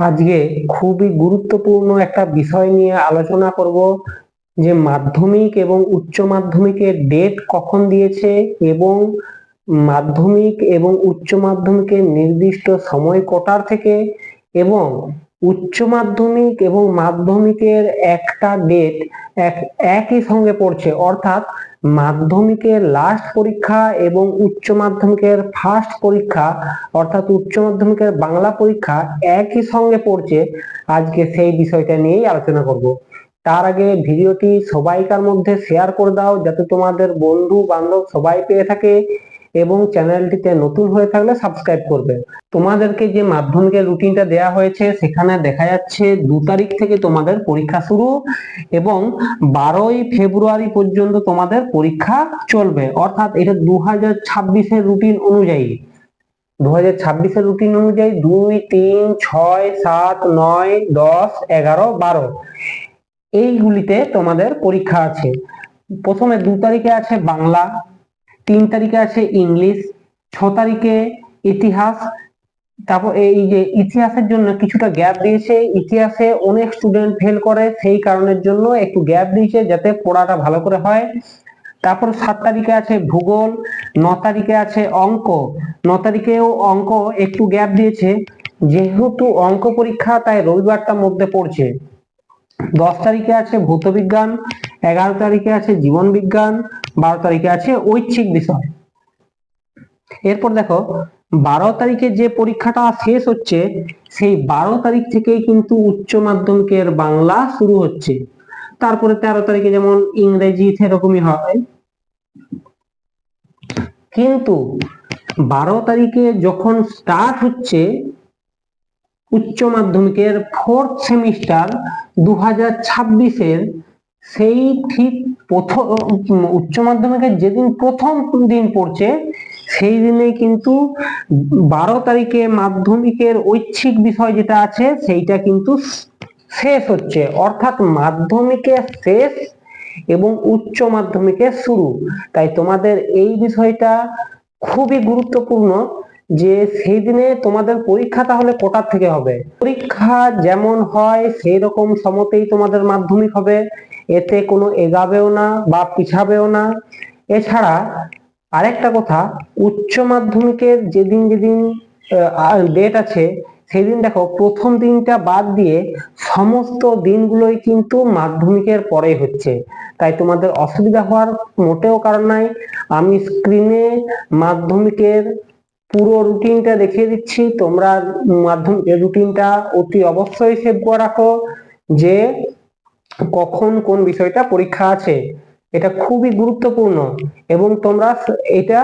আজকে খুবই গুরুত্বপূর্ণ একটা বিষয় নিয়ে আলোচনা করব যে মাধ্যমিক এবং উচ্চ মাধ্যমিকের ডেট কখন দিয়েছে এবং মাধ্যমিক এবং উচ্চ মাধ্যমিকের নির্দিষ্ট সময় কটার থেকে এবং উচ্চ মাধ্যমিক এবং মাধ্যমিকের একটা ডেট এক, একই সঙ্গে পড়ছে। অর্থাৎ মাধ্যমিকের লাস্ট পরীক্ষা এবং উচ্চ মাধ্যমিকের ফার্স্ট পরীক্ষা, অর্থাৎ উচ্চ মাধ্যমিকের বাংলা পরীক্ষা একই সঙ্গে পড়ছে। আজকে সেই বিষয়টা নিয়েই আলোচনা করব। তার আগে ভিডিওটি সবাইকার মধ্যে শেয়ার করে দাও, যাতে তোমাদের বন্ধু বান্ধব সবাই পেয়ে থাকে। এবং চ্যানেলটিতে নতুন হয়ে থাকলে সাবস্ক্রাইব করবে। তোমাদেরকে যে মাধ্যমিকের রুটিনটা দেয়া হয়েছে, সেখানে দেখা যাচ্ছে দু তারিখ থেকে তোমাদের পরীক্ষা শুরু এবং বারোই ফেব্রুয়ারি পর্যন্ত তোমাদের পরীক্ষা চলবে। অর্থাৎ এটা দু হাজার ছাব্বিশের রুটিন অনুযায়ী। দু হাজার ছাব্বিশের রুটিন অনুযায়ী দুই, তিন, ছয়, সাত, নয়, দশ, এগারো, বারো। এইগুলিতে তোমাদের পরীক্ষা আছে। প্রথমে দু তারিখে আছে বাংলা। তিন তারিখে আছে ইংলিশ, ছ তারিখে ইতিহাস, তারপর এই যে ইতিহাসের জন্য কিছুটা গ্যাপ দিয়েছে। ইতিহাসে অনেক স্টুডেন্ট ফেল করে, সেই কারণের জন্য একটু গ্যাপ দিয়েছে যাতে পড়াটা ভালো করে হয়। তারপর সাত তারিখে আছে ভূগোল, ন তারিখে আছে অঙ্ক। ন তারিখেও অঙ্ক একটু গ্যাপ দিয়েছে। যেহেতু অঙ্ক পরীক্ষা, তাই রবিবারটার মধ্যে পড়ছে। দশ তারিখে আছে ভৌতবিজ্ঞান এগারো তারিখে আছে জীবন বিজ্ঞান, বারো তারিখে আছে ঐচ্ছিক বিষয়। এরপর দেখো, বারো তারিখে যে পরীক্ষাটা শেষ হচ্ছে, সেই বারো তারিখ থেকেই কিন্তু উচ্চ মাধ্যমিকের বাংলা শুরু হচ্ছে। তারপরে তেরো তারিখে যেমন ইংরেজি সেরকমই হয়। কিন্তু বারো তারিখে যখন স্টার্ট হচ্ছে, উচ্চ মাধ্যমিকের ফোর্থ সেমিস্টার দু হাজার ছাব্বিশের সেই ঠিক প্রথম উচ্চ মাধ্যমিকের যেদিন প্রথম দিন পড়ছে, সেই দিনে কিন্তু বারো তারিখে মাধ্যমিকের ঐচ্ছিক বিষয় যেটা আছে, সেইটা কিন্তু শেষ হচ্ছে। অর্থাৎ মাধ্যমিকের শেষ এবং উচ্চ মাধ্যমিকের শুরু। তাই তোমাদের এই বিষয়টা খুবই গুরুত্বপূর্ণ যে সেই দিনে তোমাদের পরীক্ষা তাহলে কোটার থেকে হবে? পরীক্ষা যেমন হয় সেই রকম সমতেই তোমাদের মাধ্যমিক হবে। এতে কোনো এগাবেও না বা পিছাবেও না। এছাড়া আরেকটা কথা, উচ্চ মাধ্যমিকের যেদিন যেদিন ডেট আছে, সেদিন দেখো প্রথম দিনটা বাদ দিয়ে সমস্ত দিনগুলোই কিন্তু মাধ্যমিকের পরে হচ্ছে। তাই তোমাদের অসুবিধা হওয়ার মোটেও কারণ নাই। আমি স্ক্রিনে মাধ্যমিকের পুরো রুটিনটা দেখিয়ে দিচ্ছি। তোমরা মাধ্যমিকের রুটিনটা অতি অবশ্যই সেভ করে রাখো যে কখন কোন বিষয়টা পরীক্ষা আছে, এটা খুবই গুরুত্বপূর্ণ এবং তোমরা এটা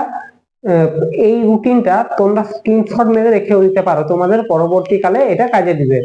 এই রুটিনটা তোমরা স্ক্রিনশট মেরে রেখেও দিতে পারো। তোমাদের পরবর্তীকালে এটা কাজে দিবে।